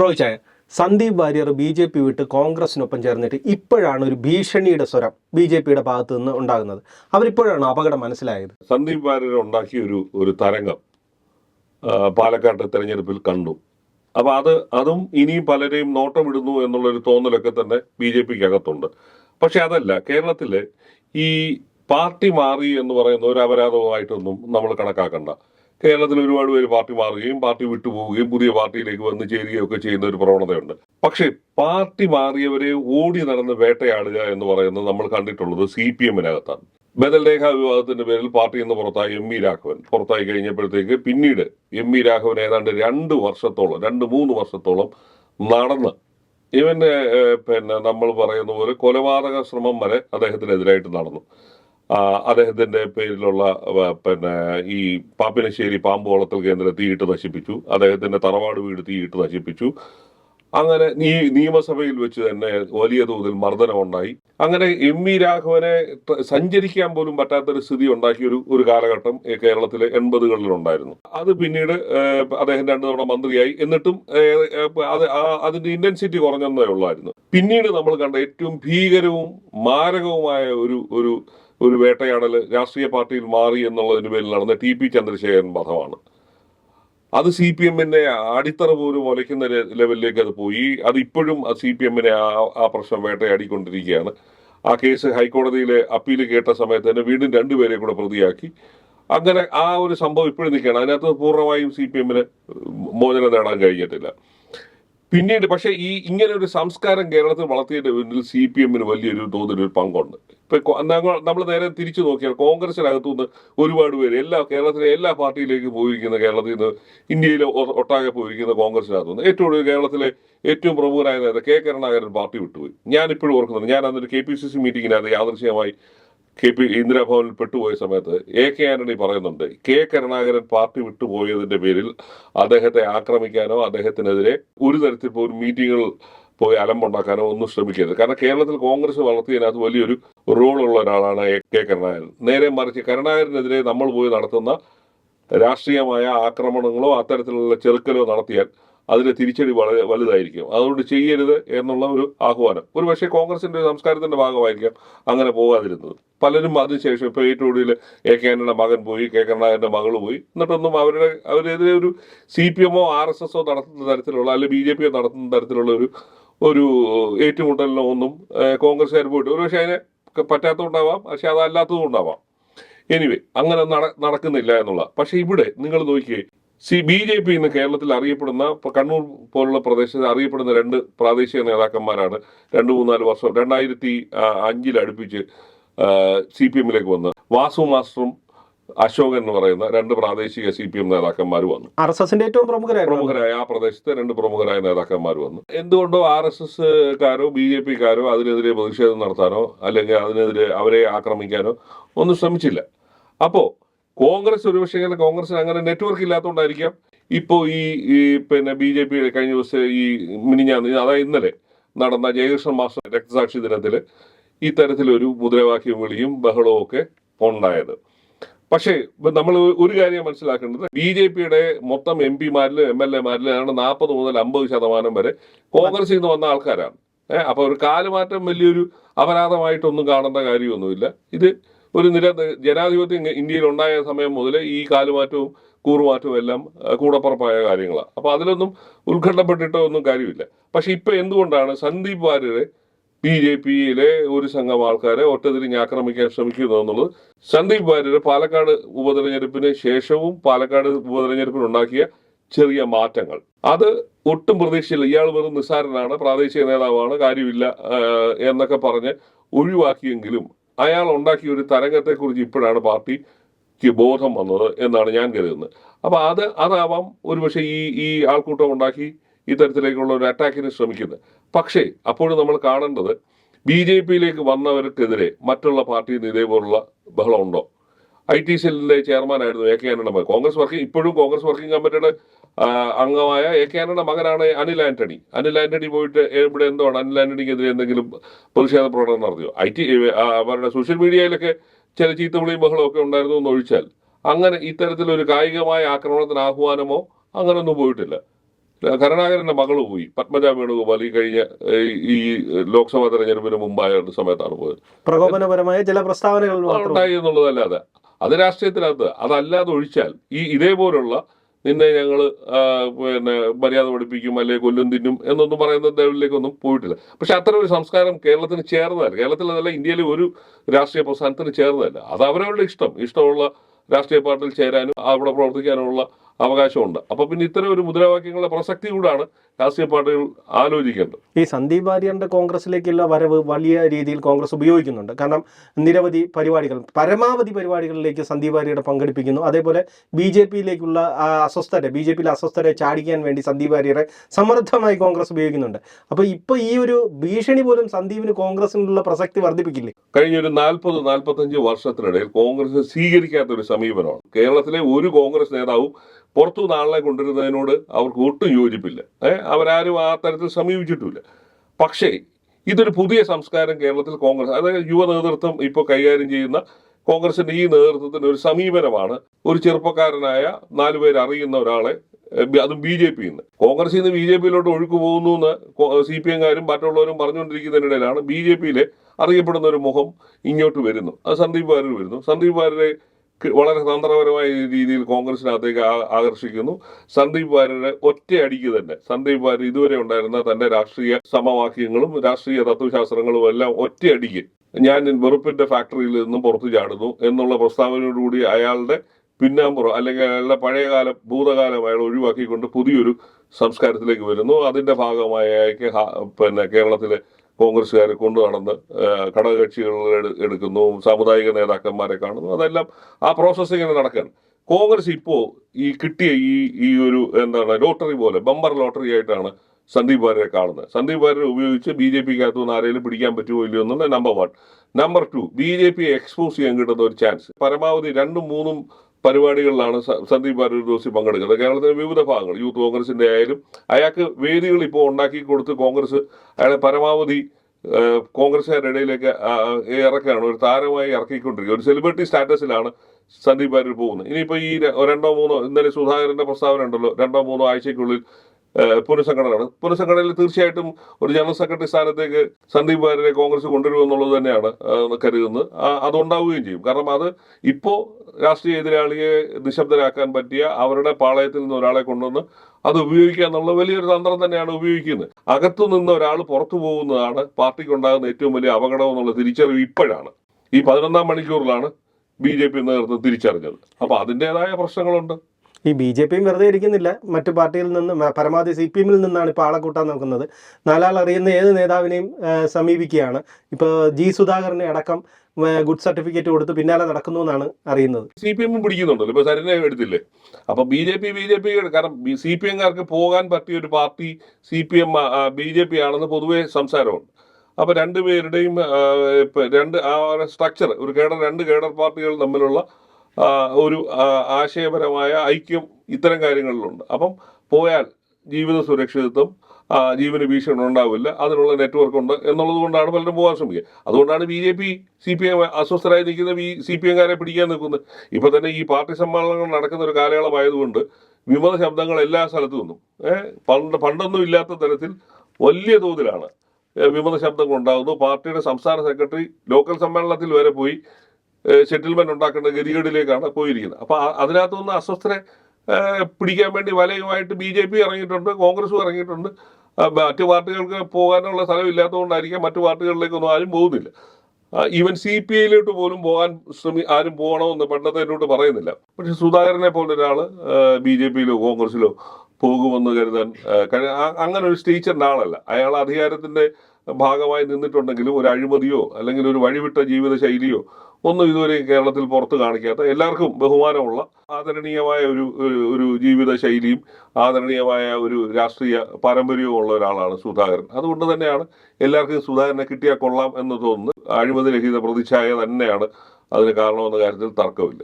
റോയിച്ചായ Sandeep Warrier B J P വിട്ട് കോൺഗ്രസിനൊപ്പം ചേർന്നിട്ട് ഇപ്പോഴാണ് ഒരു ഭീഷണിയുടെ സ്വരം ബി ജെ പിയുടെ ഭാഗത്ത് നിന്ന് ഉണ്ടാകുന്നത്. അവരിപ്പോഴാണ് അപകടം മനസ്സിലായത്. സന്ദീപ് വാര്യർ ഉണ്ടാക്കിയ ഒരു ഒരു തരംഗം പാലക്കാട്ട് തെരഞ്ഞെടുപ്പിൽ കണ്ടു. അപ്പൊ അത് അതും ഇനിയും പലരെയും നോട്ടമിടുന്നു എന്നുള്ളൊരു തോന്നലൊക്കെ തന്നെ ബി ജെ പിക്ക് അകത്തുണ്ട് പക്ഷെ അതല്ല കേരളത്തിലെ ഈ പാർട്ടി മാറി എന്ന് പറയുന്ന ഒരു അപരാധവുമായിട്ടൊന്നും നമ്മൾ കണക്കാക്കണ്ട. കേരളത്തിൽ ഒരുപാട് പേര് പാർട്ടി മാറുകയും പാർട്ടി വിട്ടുപോവുകയും പുതിയ പാർട്ടിയിലേക്ക് വന്ന് ചേരുകയും ഒക്കെ ചെയ്യുന്ന ഒരു പ്രവണതയുണ്ട്. പക്ഷേ പാർട്ടി മാറിയവരെ ഓടി നടന്ന് വേട്ടയാടുക എന്ന് പറയുന്നത് നമ്മൾ കണ്ടിട്ടുള്ളത് സി പി എമ്മിനകത്താണ്. ബദൽരേഖ വിവാദത്തിന്റെ പേരിൽ പാർട്ടി നിന്ന് പുറത്തായി എം വി രാഘവൻ. പുറത്തായി കഴിഞ്ഞപ്പോഴത്തേക്ക് പിന്നീട് എം വി രാഘവൻ ഏതാണ്ട് രണ്ട് വർഷത്തോളം രണ്ട് മൂന്ന് വർഷത്തോളം നടന്ന് ഇവന്റെ പിന്നെ നമ്മൾ പറയുന്ന പോലെ കൊലപാതക ശ്രമം വരെ അദ്ദേഹത്തിനെതിരായിട്ട് നടന്നു. അദ്ദേഹത്തിന്റെ പേരിലുള്ള പിന്നെ ഈ പാപ്പിനശ്ശേരി പാമ്പ് വളർത്തൽ കേന്ദ്രം തീയിട്ട് നശിപ്പിച്ചു. അദ്ദേഹത്തിന്റെ തറവാട് വീട് തീയിട്ട് നശിപ്പിച്ചു. അങ്ങനെ നീ നിയമസഭയിൽ വെച്ച് തന്നെ വലിയ തോതിൽ മർദ്ദനം ഉണ്ടായി അങ്ങനെ എം വി രാഘവനെ സഞ്ചരിക്കാൻ പോലും പറ്റാത്തൊരു സ്ഥിതി ഉണ്ടാക്കിയ ഒരു കാലഘട്ടം കേരളത്തിലെ എൺപതുകളിലുണ്ടായിരുന്നു. അത് പിന്നീട് അദ്ദേഹം രണ്ടു തവണ മന്ത്രിയായി. എന്നിട്ടും അതിന്റെ ഇന്റൻസിറ്റി കുറഞ്ഞെന്നേ ഉള്ളായിരുന്നു. പിന്നീട് നമ്മൾ കണ്ട ഏറ്റവും ഭീകരവും മാരകവുമായ ഒരു ഒരു ഒരു വേട്ടയാടൽ രാഷ്ട്രീയ പാർട്ടിയിൽ മാറി എന്നുള്ളതിന് പേരിൽ നടന്ന ടി പി ചന്ദ്രശേഖരൻ വധമാണ്. അത് സി പി എമ്മിന്റെ അടിത്തറ പോലും ഒലയ്ക്കുന്ന ലെവലിലേക്ക് അത് പോയി. അത് ഇപ്പോഴും സി പി എമ്മിനെ ആ പ്രശ്നം വേട്ടയാടിക്കൊണ്ടിരിക്കുകയാണ്. ആ കേസ് ഹൈക്കോടതിയിലെ അപ്പീൽ കേട്ട സമയത്ത് തന്നെ വീണ്ടും രണ്ടുപേരെ കൂടെ പ്രതിയാക്കി. അങ്ങനെ ആ ഒരു സംഭവം ഇപ്പോഴും നിൽക്കുകയാണ്. അതിനകത്ത് പൂർണമായും സി പി എമ്മിന് മോചനം നേടാൻ കഴിഞ്ഞിട്ടില്ല. പിന്നീട് പക്ഷേ ഈ ഇങ്ങനെ ഒരു സംസ്കാരം കേരളത്തിൽ വളർത്തിയതിന്റെ പിന്നിൽ സി പി എമ്മിന് വലിയൊരു തോതിലൊരു പങ്കുണ്ട്. ഇപ്പൊ നമ്മൾ നേരെ തിരിച്ചു നോക്കിയാൽ കോൺഗ്രസിനകത്തു നിന്ന് ഒരുപാട് പേര് എല്ലാ കേരളത്തിലെ എല്ലാ പാർട്ടിയിലേക്ക് പോയിരിക്കുന്ന കേരളത്തിൽ നിന്ന് ഇന്ത്യയിലെ ഒട്ടാകെ പോയിരിക്കുന്ന കോൺഗ്രസിനകത്തു നിന്ന് ഏറ്റവും കൂടുതൽ കേരളത്തിലെ ഏറ്റവും പ്രമുഖനായ നേതാവ് കെ കരുണാകരൻ പാർട്ടി വിട്ടുപോയി. ഞാൻ ഇപ്പോഴും ഓർക്കുന്നുണ്ട് ഞാൻ അന്നൊരു കെ പി സി സി മീറ്റിങ്ങിനകത്ത് യാദൃശ്യമായി കെ പി ഇന്ദിരാഭവനിൽ പെട്ടുപോയ സമയത്ത് എ കെ ആന്റണി പറയുന്നുണ്ട് കെ കരുണാകരൻ പാർട്ടി വിട്ടുപോയതിന്റെ പേരിൽ അദ്ദേഹത്തെ ആക്രമിക്കാനോ അദ്ദേഹത്തിനെതിരെ ഒരു തരത്തിൽ പോലും മീറ്റിങ്ങുകൾ പോയി അലമ്പുണ്ടാക്കാനോ ഒന്നും ശ്രമിക്കരുത്. കാരണം കേരളത്തിൽ കോൺഗ്രസ് വളർത്തിയതിനകത്ത് വലിയൊരു റോളുള്ള ഒരാളാണ് കെ കരുണാകരൻ. നേരെ മറിച്ച് കരുണാകരനെതിരെ നമ്മൾ പോയി നടത്തുന്ന രാഷ്ട്രീയമായ ആക്രമണങ്ങളോ അത്തരത്തിലുള്ള ചെറുക്കലോ നടത്തിയാൽ അതിന്റെ തിരിച്ചടി വളരെ വലുതായിരിക്കും. അതുകൊണ്ട് ചെയ്യരുത് എന്നുള്ള ഒരു ആഹ്വാനം. ഒരു പക്ഷേ കോൺഗ്രസിന്റെ ഒരു സംസ്കാരത്തിന്റെ ഭാഗമായിരിക്കാം അങ്ങനെ പോകാതിരുന്നത്. പലരും അതിനുശേഷം ഇപ്പൊ ഏറ്റവും എ കെ ആന്റണിയുടെ മകൻ പോയി കെ കരുണാകരന്റെ മകൾ പോയി. എന്നിട്ടൊന്നും അവരുടെ അവരെതിരെ ഒരു സി പി എമ്മോ ആർ എസ് എസോ നടത്തുന്ന തരത്തിലുള്ള അല്ലെങ്കിൽ ബി ജെ പിയോ നടത്തുന്ന തരത്തിലുള്ള ഒരു ഒരു ഏറ്റുമുട്ടലിനോ ഒന്നും കോൺഗ്രസ്സുകാർ പോയിട്ട്. ഒരു പക്ഷേ അതിനെ പറ്റാത്തതുകൊണ്ടാവാം പക്ഷെ അതല്ലാത്തതും ഉണ്ടാവാം. എനിവേ അങ്ങനെ നട നടക്കുന്നില്ല എന്നുള്ള. പക്ഷെ ഇവിടെ നിങ്ങൾ നോക്കിയേ സി ബി ജെ പി ഇന്ന് കേരളത്തിൽ അറിയപ്പെടുന്ന കണ്ണൂർ പോലുള്ള പ്രദേശത്ത് അറിയപ്പെടുന്ന രണ്ട് പ്രാദേശിക നേതാക്കന്മാരാണ് രണ്ട് മൂന്നാൽ വർഷം രണ്ടായിരത്തി അഞ്ചിൽ അടുപ്പിച്ച് സി പി എമ്മിലേക്ക് വന്ന് വാസു മാസ്റ്ററും അശോകൻ എന്ന് പറയുന്ന രണ്ട് പ്രാദേശിക സി പി എം നേതാക്കന്മാർ വന്നു. ആർ എസ് എസിന്റെ ഏറ്റവും പ്രമുഖരായിരുന്നു പ്രമുഖരായ ആ പ്രദേശത്തെ രണ്ട് പ്രമുഖരായ നേതാക്കന്മാർ വന്നു. എന്തുകൊണ്ടോ ആർ എസ് എസ് കാരോ ബി ജെ പിക്കാരോ അതിനെതിരെ പ്രതിഷേധം നടത്താനോ അല്ലെങ്കിൽ അതിനെതിരെ അവരെ ആക്രമിക്കാനോ ഒന്നും ശ്രമിച്ചില്ല. അപ്പോ കോൺഗ്രസ് ഒരുപക്ഷെ ഇങ്ങനെ കോൺഗ്രസിന് അങ്ങനെ നെറ്റ്വർക്ക് ഇല്ലാത്തതുകൊണ്ടായിരിക്കാം ഇപ്പോ ഈ ഈ പിന്നെ ബി ജെ പിയുടെ കഴിഞ്ഞ ദിവസം ഈ മിനിഞ്ഞാന്ന് അതായത് ഇന്നലെ നടന്ന ജയകൃഷ്ണൻ മാസ്റ്റർ രക്തസാക്ഷി ദിനത്തിൽ ഇത്തരത്തിലൊരു മുദ്രാവാക്യം വിളിയും ബഹളവും ഒക്കെ ഉണ്ടായത്. പക്ഷേ നമ്മൾ ഒരു കാര്യം മനസ്സിലാക്കേണ്ടത് ബി ജെ പിയുടെ മൊത്തം എം പിമാരിലും എം എൽ എമാരിലും നാൽപ്പത് മുതൽ അമ്പത് ശതമാനം വരെ കോൺഗ്രസിൽ നിന്ന് വന്ന ആൾക്കാരാണ്. ഏഹ് അപ്പൊ ഒരു കാലുമാറ്റം വലിയൊരു അപരാധമായിട്ടൊന്നും കാണേണ്ട കാര്യമൊന്നുമില്ല. ഇത് ഒരു നിര ജനാധിപത്യം ഇന്ത്യയിൽ ഉണ്ടായ സമയം മുതൽ ഈ കാലുമാറ്റവും കൂറുമാറ്റവും എല്ലാം കൂടപ്പുറപ്പായ കാര്യങ്ങളാണ് അപ്പൊ അതിലൊന്നും ഉത്കണ്ഠപ്പെട്ടിട്ടോ ഒന്നും കാര്യമില്ല. പക്ഷെ ഇപ്പൊ എന്തുകൊണ്ടാണ് സന്ദീപ് വാര്യരെ ബി ജെ പിയിലെ ഒരു സംഘം ആൾക്കാരെ ഒറ്റതിരിഞ്ഞ് ആക്രമിക്കാൻ ശ്രമിക്കുന്നു എന്നുള്ളത് സന്ദീപ് ഭാര്യയുടെ പാലക്കാട് ഉപതെരഞ്ഞെടുപ്പിന് ശേഷവും പാലക്കാട് ഉപതെരഞ്ഞെടുപ്പിന് ഉണ്ടാക്കിയ ചെറിയ മാറ്റങ്ങൾ. അത് ഒട്ടും പ്രതീക്ഷയില്ല. ഇയാൾ വെറും നിസ്സാരനാണ്. പ്രാദേശിക നേതാവാണ്. കാര്യമില്ല എന്നൊക്കെ പറഞ്ഞ് ഒഴിവാക്കിയെങ്കിലും അയാൾ ഉണ്ടാക്കിയ ഒരു തരംഗത്തെക്കുറിച്ച് ഇപ്പോഴാണ് പാർട്ടിക്ക് ബോധം വന്നത് എന്നാണ് ഞാൻ കരുതുന്നത്. അപ്പൊ അത് അതാവാം ഒരുപക്ഷെ ഈ ഈ ആൾക്കൂട്ടം ഉണ്ടാക്കി ഇത്തരത്തിലേക്കുള്ള ഒരു അറ്റാക്കിന് ശ്രമിക്കുന്നത്. പക്ഷേ അപ്പോൾ നമ്മൾ കാണേണ്ടത് ബി ജെ പിയിലേക്ക് വന്നവർക്കെതിരെ മറ്റുള്ള പാർട്ടിയിൽ നിന്ന് ഇതേപോലുള്ള ബഹളം ഉണ്ടോ ഐ ടി സെല്ലിന്റെ ചെയർമാനായിരുന്നു എ കെ ആന്റണിയുടെ മകൻ. കോൺഗ്രസ് വർക്കിംഗ് ഇപ്പോഴും കോൺഗ്രസ് വർക്കിംഗ് കമ്മിറ്റിയുടെ അംഗമായ എ കെ ആന്റണിയുടെ മകനാണ് അനിൽ ആന്റണി. അനിൽ ആന്റണി പോയിട്ട് ഇവിടെ എന്താണ് അനിൽ ആന്റണിക്കെതിരെ എന്തെങ്കിലും പ്രതിഷേധ പ്രകടനം നടത്തിയോ? ഐ ടി അവരുടെ സോഷ്യൽ മീഡിയയിലൊക്കെ ചില ചീത്തവിളിയും ബഹളവും ഒക്കെ ഉണ്ടായിരുന്നു എന്ന് ഒഴിച്ചാൽ. അങ്ങനെ ഇത്തരത്തിലൊരു കായികമായ ആക്രമണത്തിന് ആഹ്വാനമോ? അങ്ങനെയൊന്നും പോയിട്ടില്ല. കരുണാകരന്റെ മകൾ പോയി. പത്മജ വേണുഗോപാൽ ഈ കഴിഞ്ഞ ഈ ലോക്സഭാ തെരഞ്ഞെടുപ്പിന് മുമ്പായ സമയത്താണ് പോയത്. പ്രകോപനപരമായ ചില പ്രസ്താവനകൾ ഉണ്ടായി എന്നുള്ളതല്ലാതെ. അത് രാഷ്ട്രീയത്തിനകത്ത് അതല്ലാതെ ഒഴിച്ചാൽ ഈ ഇതേപോലുള്ള നിന്നെ ഞങ്ങൾ പിന്നെ മര്യാദ പഠിപ്പിക്കും അല്ലെങ്കിൽ കൊല്ലും തിന്നും എന്നൊന്നും പറയുന്ന ലെവലിലേക്കൊന്നും പോയിട്ടില്ല. പക്ഷെ അത്തരം ഒരു സംസ്കാരം കേരളത്തിന് ചേർന്നതല്ല. കേരളത്തിൽ അതല്ല ഇന്ത്യയിലെ ഒരു രാഷ്ട്രീയ പ്രസ്ഥാനത്തിന് ചേർന്നതല്ല. അത് അവരവരുടെ ഇഷ്ടം. ഇഷ്ടമുള്ള രാഷ്ട്രീയ പാർട്ടിയിൽ ചേരാനും അവിടെ പ്രവർത്തിക്കാനുമുള്ള അവകാശമുണ്ട്. അപ്പൊ പിന്നെ ഇത്തരം ഒരു മുദ്രാവാക്യങ്ങളുടെ പ്രസക്തി കൂടാണ് രാഷ്ട്രീയ പാർട്ടികൾ ആലോചിക്കേണ്ടത്. ഈ സന്ദീപ് വാര്യറിന്റെ കോൺഗ്രസിലേക്കുള്ള വരവ് വലിയ രീതിയിൽ കോൺഗ്രസ് ഉപയോഗിക്കുന്നുണ്ട്. കാരണം നിരവധി പരിപാടികൾ പരമാവധി പരിപാടികളിലേക്ക് സന്ദീപ് വാര്യരെ പങ്കെടുപ്പിക്കുന്നു. അതേപോലെ ബി ജെ പിയിലേക്കുള്ള അസ്വസ്ഥരെ ബി ജെ പിയിലെ അസ്വസ്ഥരെ ചാടിക്കാൻ വേണ്ടി സന്ദീപ് വാര്യരെ സമർത്ഥമായി കോൺഗ്രസ് ഉപയോഗിക്കുന്നുണ്ട്. അപ്പോൾ ഇപ്പോൾ ഈ ഒരു ഭീഷണി പോലും സന്ദീപിന് കോൺഗ്രസിനുള്ള പ്രസക്തി വർദ്ധിപ്പിക്കില്ലേ? കഴിഞ്ഞ ഒരു നാൽപ്പത് നാൽപ്പത്തഞ്ച് വർഷത്തിനിടയിൽ കോൺഗ്രസ് സ്വീകരിക്കാത്ത ഒരു സമീപനമാണ്. കേരളത്തിലെ ഒരു കോൺഗ്രസ് നേതാവും പുറത്തുനിന്ന് ആളെ കൊണ്ടുവരുന്നതിനോട് അവർക്ക് ഒട്ടും യോജിപ്പില്ല. ഏഹ് അവരാരും ആ തരത്തിൽ സമീപിച്ചിട്ടുമില്ല. പക്ഷേ ഇതൊരു പുതിയ സംസ്കാരം കേരളത്തിൽ കോൺഗ്രസ് അതായത് യുവ നേതൃത്വം ഇപ്പോൾ കൈകാര്യം ചെയ്യുന്ന കോൺഗ്രസിന്റെ ഈ നേതൃത്വത്തിന്റെ ഒരു സമീപനമാണ് ഒരു ചെറുപ്പക്കാരനായ നാലുപേർ അറിയുന്ന ഒരാളെ അതും ബി ജെ പിയിൽ നിന്ന്. കോൺഗ്രസിൽ നിന്ന് ബി ജെ പിയിലോട്ട് ഒഴുക്ക് പോകുന്നു എന്ന് സി പി എംകാരും മറ്റുള്ളവരും പറഞ്ഞുകൊണ്ടിരിക്കുന്നതിനിടയിലാണ് ബി ജെ പിയിലെ അറിയപ്പെടുന്ന ഒരു മുഖം ഇങ്ങോട്ട് വരുന്നു. അത് സന്ദീപ് വാര്യർ വരുന്നു. സന്ദീപ് വാര്യരെ വളരെ തന്ത്രപരമായ രീതിയിൽ കോൺഗ്രസിനകത്തേക്ക് ആകർഷിക്കുന്നു. സന്ദീപ് വാര്യരെ ഒറ്റയടിക്ക് തന്നെ. സന്ദീപ് വാര്യർ ഇതുവരെ ഉണ്ടായിരുന്ന തന്റെ രാഷ്ട്രീയ സമവാക്യങ്ങളും രാഷ്ട്രീയ തത്വശാസ്ത്രങ്ങളും എല്ലാം ഒറ്റയടിക്ക് ഞാൻ വെറുപ്പിന്റെ ഫാക്ടറിയിൽ നിന്നും പുറത്തു ചാടുന്നു എന്നുള്ള പ്രസ്താവനയോടുകൂടി അയാളുടെ പിന്നാമ്പുറം അല്ലെങ്കിൽ അയാളുടെ പഴയകാലം ഭൂതകാലം അയാൾ ഒഴിവാക്കിക്കൊണ്ട് പുതിയൊരു സംസ്കാരത്തിലേക്ക് വരുന്നു. അതിന്റെ ഭാഗമായി പിന്നെ കേരളത്തിലെ കോൺഗ്രസ്സുകാരെ കൊണ്ടു നടന്ന് ഘടകകക്ഷികൾ എടുക്കുന്നു സാമുദായിക നേതാക്കന്മാരെ കാണുന്നു. അതെല്ലാം ആ പ്രോസസ്സ് ഇങ്ങനെ നടക്കുകയാണ് കോൺഗ്രസ് ഇപ്പോൾ ഈ കിട്ടിയ ഈ ഈ ഒരു എന്താണ് ലോട്ടറി പോലെ ബമ്പർ ലോട്ടറി ആയിട്ടാണ് സന്ദീപ് വാര്യരെ കാണുന്നത്. സന്ദീപ് വാര്യരെ ഉപയോഗിച്ച് ബി ജെ പിക്കകത്ത് നിന്ന് ആരെങ്കിലും പിടിക്കാൻ പറ്റുമോ ഇല്ലയോ എന്നുള്ള number one. Number two B J പിയെ എക്സ്പോസ് ചെയ്യാൻ കിട്ടുന്ന ഒരു ചാൻസ് പരമാവധി രണ്ടും മൂന്നും പരിപാടികളിലാണ് സന്ദീപ് ആരൂർ ജോസി പങ്കെടുക്കുന്നത്. കേരളത്തിലെ വിവിധ ഭാഗങ്ങൾ യൂത്ത് കോൺഗ്രസിന്റെ ആയാലും അയാൾക്ക് വേദികൾ ഇപ്പോൾ ഉണ്ടാക്കി കൊടുത്ത് കോൺഗ്രസ് അയാളെ പരമാവധി കോൺഗ്രസുകാരുടെ ഇടയിലേക്ക് ഇറക്കുകയാണ് ഒരു താരമായി ഇറക്കിക്കൊണ്ടിരിക്കുക ഒരു സെലിബ്രിറ്റി സ്റ്റാറ്റസിലാണ് സന്ദീപ് ആരൂർ പോകുന്നത്. ഇനിയിപ്പോൾ ഈ രണ്ടോ മൂന്നോ ഇന്നലെ സുധാകരന്റെ പ്രസ്താവന ഉണ്ടല്ലോ. രണ്ടോ മൂന്നോ ആഴ്ചയ്ക്കുള്ളിൽ പുനഃസംഘടനയാണ് പുനഃസംഘടനയിൽ തീർച്ചയായിട്ടും ഒരു ജനറൽ സെക്രട്ടറി സ്ഥാനത്തേക്ക് സന്ദീപ് വാര്യരെ കോൺഗ്രസ് കൊണ്ടുവരുമെന്നുള്ളത് തന്നെയാണ് കരുതുന്നത്. അതുണ്ടാവുകയും ചെയ്യും. കാരണം അത് ഇപ്പോൾ രാഷ്ട്രീയ എതിരാളിയെ നിശബ്ദരാക്കാൻ പറ്റിയ അവരുടെ പാളയത്തിൽ നിന്ന് ഒരാളെ കൊണ്ടുവന്ന് അത് ഉപയോഗിക്കുക എന്നുള്ള വലിയൊരു തന്ത്രം തന്നെയാണ് ഉപയോഗിക്കുന്നത്. അകത്തു നിന്ന് ഒരാൾ പുറത്തു പോകുന്നതാണ് പാർട്ടിക്ക് ഉണ്ടാകുന്ന ഏറ്റവും വലിയ അപകടം എന്നുള്ള തിരിച്ചറിവ് ഇപ്പോഴാണ്. ഈ പതിനൊന്നാം മണിക്കൂറിലാണ് ബി ജെ പി നേതൃത്വം തിരിച്ചറിഞ്ഞത്. അപ്പൊ അതിന്റെതായ പ്രശ്നങ്ങളുണ്ട്. ഈ ബി ജെ പിയും വെറുതെ ഇരിക്കുന്നില്ല. മറ്റു പാർട്ടിയിൽ നിന്ന് പരമാവധി സി പി എമ്മിൽ നിന്നാണ് ഇപ്പോൾ ആളെ കൂട്ടാൻ നോക്കുന്നത്. നാലാൾ അറിയുന്ന ഏത് നേതാവിനെയും സമീപിക്കുകയാണ്. ഇപ്പോൾ ജി സുധാകരനെ അടക്കം ഗുഡ് സർട്ടിഫിക്കറ്റ് കൊടുത്ത് പിന്നാലെ നടക്കുന്നു എന്നാണ് അറിയുന്നത്. സി പി എമ്മും പിടിക്കുന്നുണ്ടല്ലോ. ഇപ്പൊ സരിനെ എടുത്തില്ലേ? അപ്പൊ B J P B J P കാരണം സി പി എംകാർക്ക് പോകാൻ പറ്റിയ ഒരു party C P M B J P ആണെന്ന് പൊതുവെ സംസാരമുണ്ട്. അപ്പൊ രണ്ടുപേരുടെയും രണ്ട് ആ സ്ട്രക്ചർ ഒരു കേഡർ രണ്ട് കേഡർ പാർട്ടികൾ തമ്മിലുള്ള ഒരു ആശയപരമായ ഐക്യം ഇത്തരം കാര്യങ്ങളിലുണ്ട്. അപ്പം പോയാൽ ജീവിത സുരക്ഷിതത്വം ജീവന ഭീഷണി ഉണ്ടാവില്ല അതിനുള്ള നെറ്റ്വർക്ക് ഉണ്ട് എന്നുള്ളത് കൊണ്ടാണ് പലരും പോകാൻ ശ്രമിക്കുക. അതുകൊണ്ടാണ് B J P C P M അസ്വസ്ഥരായി നിൽക്കുന്ന ബി സി പി എംകാരെ പിടിക്കാൻ നിൽക്കുന്നത്. ഇപ്പം തന്നെ ഈ പാർട്ടി സമ്മേളനങ്ങൾ നടക്കുന്ന ഒരു കാലയളവായതുകൊണ്ട് വിമത ശബ്ദങ്ങൾ എല്ലാ സ്ഥലത്തു നിന്നും പണ്ട് പണ്ടൊന്നും ഇല്ലാത്ത തരത്തിൽ വലിയ തോതിലാണ് വിമത ശബ്ദങ്ങൾ ഉണ്ടാകുന്നു. പാർട്ടിയുടെ സംസ്ഥാന സെക്രട്ടറി ലോക്കൽ സമ്മേളനത്തിൽ വരെ പോയി സെറ്റിൽമെന്റ് ഉണ്ടാക്കേണ്ട ഗതികേടിലേക്കാണ് പോയിരിക്കുന്നത്. അപ്പൊ ആ- അതിനകത്തുനിന്ന് അസ്വസ്ഥരെ പിടിക്കാൻ വേണ്ടി വലയുമായിട്ട് ബി ജെ പി ഇറങ്ങിയിട്ടുണ്ട് കോൺഗ്രസും ഇറങ്ങിയിട്ടുണ്ട്. മറ്റു പാർട്ടികൾക്ക് പോകാനുള്ള സ്ഥലമില്ലാത്തതുകൊണ്ടായിരിക്കാം മറ്റു പാർട്ടികളിലേക്കൊന്നും ആരും പോകുന്നില്ല. ഈവൻ സി പി ഐയിലോട്ട് പോലും പോകാൻ ശ്രമി ആരും പോകണമെന്ന് പണ്ടത്തേനോട്ട് പറയുന്നില്ല. പക്ഷെ സുധാകരനെ പോലെ ഒരാൾ ബി ജെ പിയിലോ കോൺഗ്രസിലോ പോകുമെന്ന് കരുതാൻ അങ്ങനെ ഒരു സ്റ്റേച്ചറിന്റെ ആളല്ല. അയാൾ അധികാരത്തിന്റെ ഭാഗമായി നിന്നിട്ടുണ്ടെങ്കിലും ഒരു അഴിമതിയോ അല്ലെങ്കിൽ ഒരു വഴിവിട്ട ജീവിത ശൈലിയോ ഒന്നും ഇതുവരെ കേരളത്തിൽ പുറത്ത് കാണിക്കാത്ത എല്ലാവർക്കും ബഹുമാനമുള്ള ആദരണീയമായ ഒരു ഒരു- ജീവിത ശൈലിയും ആദരണീയമായ ഒരു രാഷ്ട്രീയ പാരമ്പര്യവും ഉള്ള ഒരാളാണ് സുധാകരൻ. അതുകൊണ്ട് തന്നെയാണ് എല്ലാവർക്കും സുധാകരനെ കിട്ടിയാൽ കൊള്ളാം എന്ന് തോന്നുന്നു. അഴിമതി രഹിത പ്രതിച്ഛായ തന്നെയാണ് അതിന് കാരണമെന്ന കാര്യത്തിൽ തർക്കമില്ല.